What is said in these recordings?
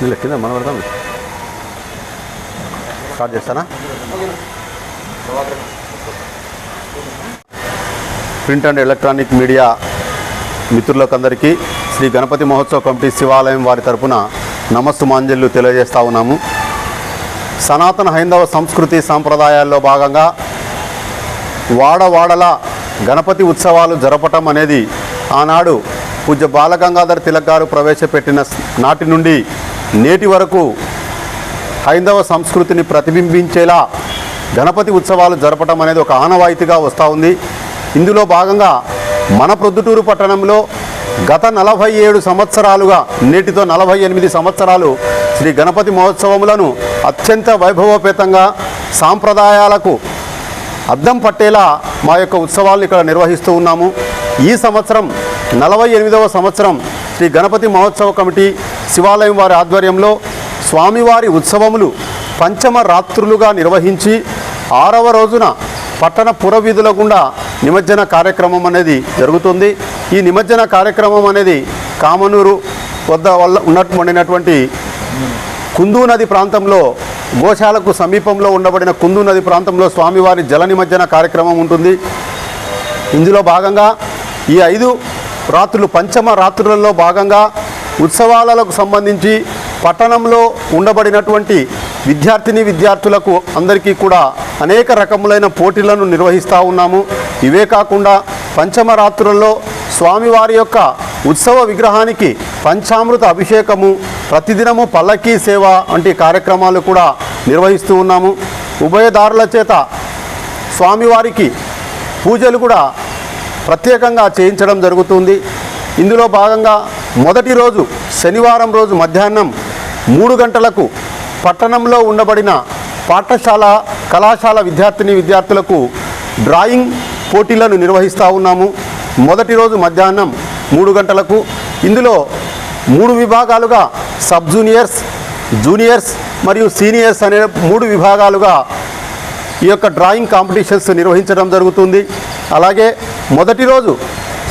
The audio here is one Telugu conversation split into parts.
నీళ్ళు కింద మన పెడతాం స్టార్ట్ చేస్తానా? ప్రింట్ అండ్ ఎలక్ట్రానిక్ మీడియా మిత్రులకందరికీ శ్రీ గణపతి మహోత్సవ కమిటీ శివాలయం వారి తరపున నమస్సుమాంజల్లు తెలియజేస్తా ఉన్నాము. సనాతన హైందవ సంస్కృతి సాంప్రదాయాల్లో భాగంగా వాడవాడల గణపతి ఉత్సవాలు జరపటం అనేది ఆనాడు పూజ్య బాలగంగాధర్ తిలక్ గారు ప్రవేశపెట్టిన నాటి నుండి నేటి వరకు హైందవ సంస్కృతిని ప్రతిబింబించేలా గణపతి ఉత్సవాలు జరపటం అనేది ఒక ఆనవాయితీగా వస్తూ ఉంది. ఇందులో భాగంగా మన ప్రొద్దుటూరు పట్టణంలో గత నలభై ఏడు సంవత్సరాలుగా నేటితో నలభై ఎనిమిది సంవత్సరాలు శ్రీ గణపతి మహోత్సవములను అత్యంత వైభవోపేతంగా సాంప్రదాయాలకు అద్దం పట్టేలా మా యొక్క ఉత్సవాలను ఇక్కడ నిర్వహిస్తూ ఉన్నాము. ఈ సంవత్సరం నలభై ఎనిమిదవ సంవత్సరం శ్రీ గణపతి మహోత్సవ కమిటీ శివాలయం వారి ఆధ్వర్యంలో స్వామివారి ఉత్సవములు పంచమ రాత్రులుగా నిర్వహించి ఆరవ రోజున పట్టణ పురవీధుల గుండా నిమజ్జన కార్యక్రమం అనేది జరుగుతుంది. ఈ నిమజ్జన కార్యక్రమం అనేది కామనూరు వద్ద వల్ల ఉన్నట్టు ఉండినటువంటి నది ప్రాంతంలో గోశాలకు సమీపంలో ఉండబడిన కుందు నది ప్రాంతంలో స్వామివారి జల నిమజ్జన కార్యక్రమం ఉంటుంది. ఇందులో భాగంగా ఈ ఐదు రాత్రులు పంచమ రాత్రులలో భాగంగా ఉత్సవాలకు సంబంధించి పట్టణంలో ఉండబడినటువంటి విద్యార్థిని విద్యార్థులకు అందరికీ కూడా అనేక రకములైన పోటీలను నిర్వహిస్తూ ఉన్నాము. ఇవే కాకుండా పంచమరాత్రుల్లో స్వామివారి యొక్క ఉత్సవ విగ్రహానికి పంచామృత అభిషేకము ప్రతిదినము పల్లకీ సేవ వంటి కార్యక్రమాలు కూడా నిర్వహిస్తూ ఉన్నాము. ఉభయదారుల చేత స్వామివారికి పూజలు కూడా ప్రత్యేకంగా చేయించడం జరుగుతుంది. ఇందులో భాగంగా మొదటి రోజు శనివారం రోజు మధ్యాహ్నం మూడు గంటలకు పట్టణంలో ఉండబడిన పాఠశాల కళాశాల విద్యార్థిని విద్యార్థులకు డ్రాయింగ్ పోటీలను నిర్వహిస్తూ ఉన్నాము. మొదటి రోజు మధ్యాహ్నం మూడు గంటలకు ఇందులో మూడు విభాగాలుగా సబ్ జూనియర్స్ జూనియర్స్ మరియు సీనియర్స్ అనే మూడు విభాగాలుగా ఈ యొక్క డ్రాయింగ్ కాంపిటీషన్స్ నిర్వహించడం జరుగుతుంది. అలాగే మొదటి రోజు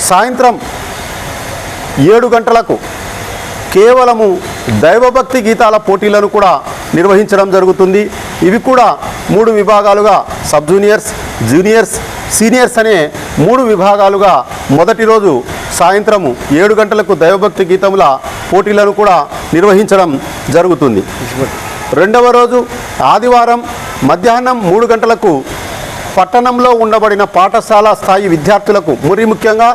సాయంత్రం ఏడు గంటలకు కేవలము దైవభక్తి గీతాల పోటీలను కూడా నిర్వహించడం జరుగుతుంది. ఇవి కూడా మూడు విభాగాలుగా సబ్ జూనియర్స్ జూనియర్స్ సీనియర్స్ అనే మూడు విభాగాలుగా మొదటి రోజు సాయంత్రము ఏడు గంటలకు దైవభక్తి గీతముల పోటీలను కూడా నిర్వహించడం జరుగుతుంది. రెండవ రోజు ఆదివారం మధ్యాహ్నం మూడు గంటలకు పట్టణంలో ఉండబడిన పాఠశాల స్థాయి విద్యార్థులకు మరి ముఖ్యంగా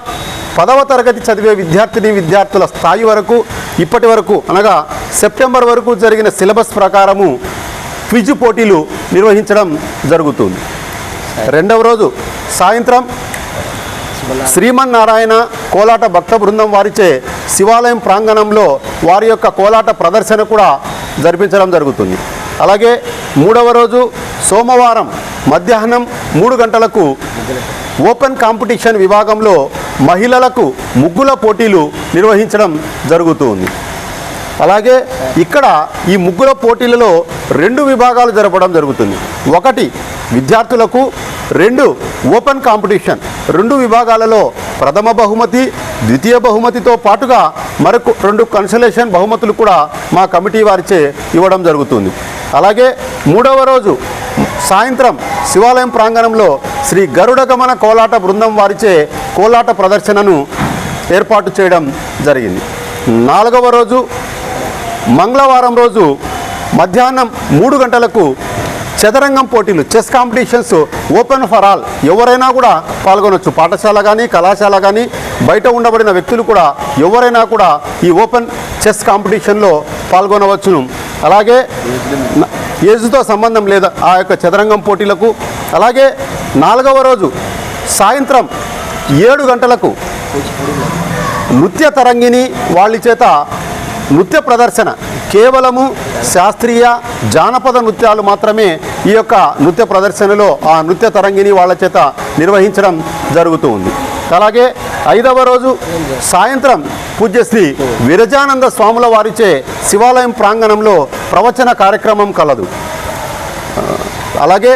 పదవ తరగతి చదివే విద్యార్థిని విద్యార్థుల స్థాయి వరకు ఇప్పటి వరకు అనగా సెప్టెంబర్ వరకు జరిగిన సిలబస్ ప్రకారము క్విజ్ పోటీలు నిర్వహించడం జరుగుతుంది. రెండవ రోజు సాయంత్రం శ్రీమన్నారాయణ కోలాట భక్త బృందం వారిచే శివాలయం ప్రాంగణంలో వారి యొక్క కోలాట ప్రదర్శన కూడా జరిపించడం జరుగుతుంది. అలాగే మూడవ రోజు సోమవారం మధ్యాహ్నం మూడు గంటలకు ఓపెన్ కాంపిటీషన్ విభాగంలో మహిళలకు ముగ్గుల పోటీలు నిర్వహించడం జరుగుతుంది. అలాగే ఇక్కడ ఈ ముగ్గుల పోటీలలో రెండు విభాగాలు జరపడం జరుగుతుంది. ఒకటి విద్యార్థులకు రెండు ఓపెన్ కాంపిటీషన్. రెండు విభాగాలలో ప్రథమ బహుమతి ద్వితీయ బహుమతితో పాటుగా మరొక రెండు కన్సలేషన్ బహుమతులు కూడా మా కమిటీ వారిచే ఇవ్వడం జరుగుతుంది. అలాగే మూడవ రోజు సాయంత్రం శివాలయం ప్రాంగణంలో శ్రీ గరుడ గమన కోలాట బృందం వారిచే కోలాట ప్రదర్శనను ఏర్పాటు చేయడం జరిగింది. నాలుగవ రోజు మంగళవారం రోజు మధ్యాహ్నం మూడు గంటలకు చదరంగం పోటీలు chess competitions open for all. ఎవరైనా కూడా పాల్గొనవచ్చు పాఠశాల కానీ కళాశాల కానీ బయట ఉండబడిన వ్యక్తులు కూడా ఎవరైనా కూడా ఈ ఓపెన్ చెస్ కాంపిటీషన్లో పాల్గొనవచ్చును. అలాగే ఏజ్తో సంబంధం లేదు ఆ యొక్క చదరంగం పోటీలకు. అలాగే నాలుగవ రోజు సాయంత్రం ఏడు గంటలకు నృత్య తరంగిణి వాళ్ళ చేత నృత్య ప్రదర్శన. కేవలము శాస్త్రీయ జానపద నృత్యాలు మాత్రమే ఈ యొక్క నృత్య ప్రదర్శనలో ఆ నృత్య తరంగిణి వాళ్ళ చేత నిర్వహించడం జరుగుతూ ఉంది. అలాగే ఐదవ రోజు సాయంత్రం పూజ్యశ్రీ విరజానంద స్వాముల వారిచే శివాలయం ప్రాంగణంలో ప్రవచన కార్యక్రమం కలదు. అలాగే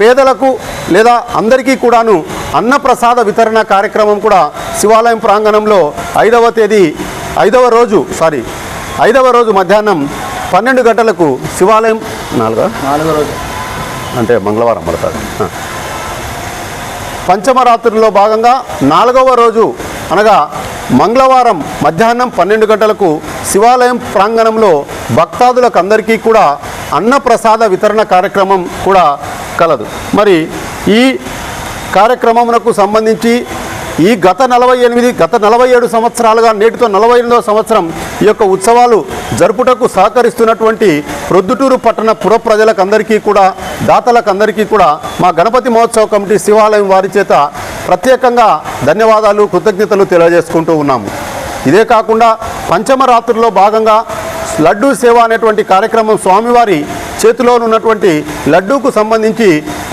పేదలకు లేదా అందరికీ కూడాను అన్నప్రసాద వితరణ కార్యక్రమం కూడా శివాలయం ప్రాంగణంలో ఐదవ తేదీ ఐదవ రోజు సారీ ఐదవ రోజు మధ్యాహ్నం పన్నెండు గంటలకు శివాలయం నాలుగో? నాలుగో రోజు. అంటే మంగళవారం పడతాడు ఆ. పంచమరాత్రిలో భాగంగా నాలుగవ రోజు అనగా మంగళవారం మధ్యాహ్నం పన్నెండు గంటలకు శివాలయం ప్రాంగణంలో భక్తాదులకు అందరికీ కూడా అన్నప్రసాద వితరణ కార్యక్రమం కూడా కలదు. మరి ఈ కార్యక్రమమునకు సంబంధించి ఈ గత నలభై ఎనిమిది గత నలభై ఏడు సంవత్సరాలుగా నేటితో నలభై ఎనిమిదవ సంవత్సరం ఈ యొక్క ఉత్సవాలు జరుపుటకు సహకరిస్తున్నటువంటి ప్రొద్దుటూరు పట్టణ పుర ప్రజలకందరికీ కూడా దాతలకందరికీ కూడా మా గణపతి మహోత్సవ కమిటీ శివాలయం వారి చేత ప్రత్యేకంగా ధన్యవాదాలు కృతజ్ఞతలు తెలియజేసుకుంటూ ఉన్నాము. ఇదే కాకుండా పంచమరాత్రుల్లో భాగంగా లడ్డూ సేవ అనేటువంటి కార్యక్రమం స్వామివారి చేతిలో ఉన్నటువంటి లడ్డూకు సంబంధించి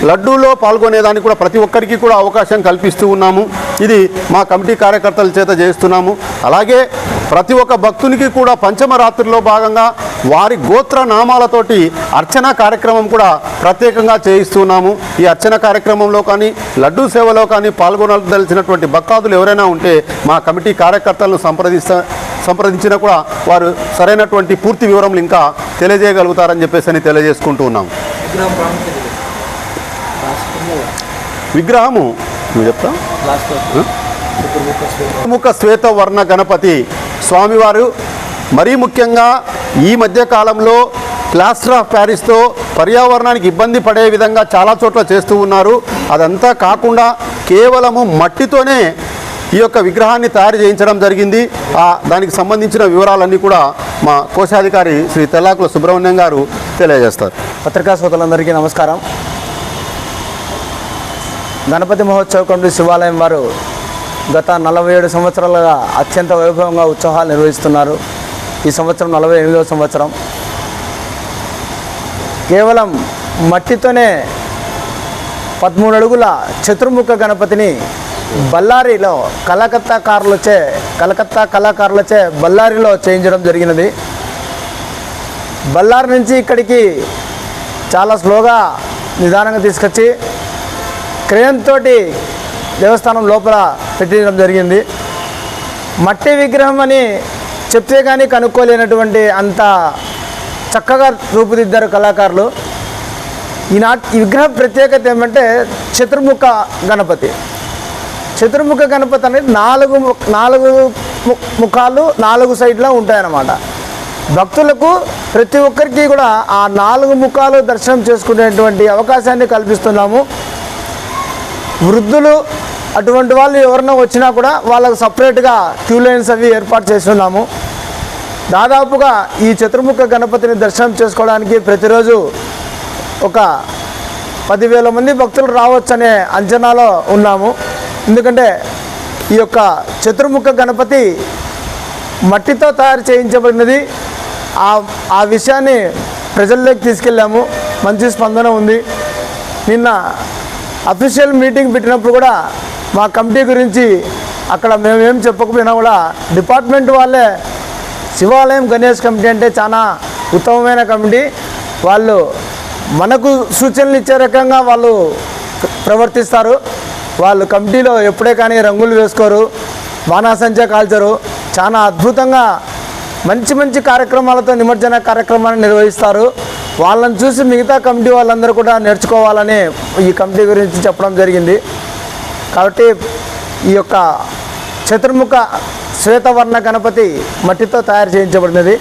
లడ్డూలో పాల్గొనేదానికి కూడా ప్రతి ఒక్కరికి కూడా అవకాశం కల్పిస్తూ ఉన్నాము. ఇది మా కమిటీ కార్యకర్తల చేత చేస్తున్నాము అలాగే ప్రతి ఒక్క భక్తునికి కూడా పంచమరాత్రిలో భాగంగా వారి గోత్ర నామాలతోటి అర్చన కార్యక్రమం కూడా ప్రత్యేకంగా చేయిస్తున్నాము ఈ అర్చన కార్యక్రమంలో కానీ లడ్డూ సేవలో కానీ పాల్గొనదలిచినటువంటి భక్తాదులు ఎవరైనా ఉంటే మా కమిటీ కార్యకర్తలను సంప్రదిస్తా సంప్రదించినా కూడా వారు సరైనటువంటి పూర్తి వివరములు ఇంకా తెలియజేయగలుగుతారని చెప్పేసి అని తెలియజేసుకుంటూ ఉన్నాం. విగ్రహము నువ్వు చెప్తా. ముఖ శ్వేత వర్ణ గణపతి స్వామివారు మరీ ముఖ్యంగా ఈ మధ్య కాలంలో ప్లాస్టర్ ఆఫ్ ప్యారిస్తో పర్యావరణానికి ఇబ్బంది పడే విధంగా చాలా చోట్ల చేస్తూ ఉన్నారు అదంతా కాకుండా కేవలము మట్టితోనే ఈ యొక్క విగ్రహాన్ని తయారు చేయించడం జరిగింది. ఆ దానికి సంబంధించిన వివరాలన్నీ కూడా మా కోశాధికారి శ్రీ తెల్లాకుల సుబ్రహ్మణ్యం గారు తెలియజేస్తారు. పత్రికా శ్రోతలందరికీ నమస్కారం. గణపతి మహోత్సవ కమిటీ శివాలయం వారు గత నలభై ఏడు సంవత్సరాలుగా అత్యంత వైభవంగా ఉత్సవాలు నిర్వహిస్తున్నారు. ఈ సంవత్సరం నలభై ఎనిమిదవ సంవత్సరం. కేవలం మట్టితోనే పదమూడు అడుగుల చతుర్ముఖ గణపతిని బళ్ళారిలో కలకత్తా కార్లచే కలకత్తా కళాకారులచే బళ్ళారిలో చేయించడం జరిగినది. బళ్ళారి నుంచి ఇక్కడికి చాలా స్లోగా నిదానంగా తీసుకొచ్చి క్రేన్ తోటి దేవస్థానం లోపల పెట్టించడం జరిగింది. మట్టి విగ్రహం అని చెప్తే కానీ కనుక్కోలేనటువంటి అంత చక్కగా రూపుదిద్దారు కళాకారులు. ఈనాటి ఈ విగ్రహం ప్రత్యేకత ఏమంటే చతుర్ముఖ గణపతి. చతుర్ముఖ గణపతి అనేది నాలుగు ము- నాలుగు ము- ముఖాలు నాలుగు సైడ్లో ఉంటాయన్నమాట. భక్తులకు ప్రతి ఒక్కరికి కూడా ఆ నాలుగు ముఖాలు దర్శనం చేసుకునేటువంటి అవకాశాన్ని కల్పిస్తున్నాము. వృద్ధులు అటువంటి వాళ్ళు ఎవరైనా వచ్చినా కూడా వాళ్ళకు సపరేట్గా క్యూ లైన్స్ అవి ఏర్పాటు చేస్తున్నాము. దాదాపుగా ఈ చతుర్ముఖ గణపతిని దర్శనం చేసుకోవడానికి ప్రతిరోజు ఒక పదివేల మంది భక్తులు రావచ్చనే అంచనాలో ఉన్నాము. ఎందుకంటే ఈ యొక్క చతుర్ముఖ గణపతి మట్టితో తయారు చేయించబడినది. ఆ ఆ విషయాన్ని ప్రజల్లోకి తీసుకెళ్ళాము. మంచి స్పందన ఉంది. నిన్న అఫీషియల్ మీటింగ్ పెట్టినప్పుడు కూడా మా కమిటీ గురించి అక్కడ మేమేం చెప్పకపోయినా కూడా డిపార్ట్మెంట్ వాళ్ళే శివాలయం గణేష్ కమిటీ అంటే చాలా ఉత్తమమైన కమిటీ. వాళ్ళు మనకు సూచనలు ఇచ్చే రకంగా వాళ్ళు ప్రవర్తిస్తారు. వాళ్ళు కమిటీలో ఎప్పుడే కానీ రంగులు వేసుకోరు బాణాసంచా కాల్చరు. చాలా అద్భుతంగా మంచి మంచి కార్యక్రమాలతో నిమజ్జన కార్యక్రమాన్ని నిర్వహిస్తారు. వాళ్ళని చూసి మిగతా కమిటీ వాళ్ళందరూ కూడా నేర్చుకోవాలని ఈ కమిటీ గురించి చెప్పడం జరిగింది. కాబట్టి ఈ యొక్క చతుర్ముఖ శ్వేతవర్ణ గణపతి మట్టితో తయారు చేయించబడినది.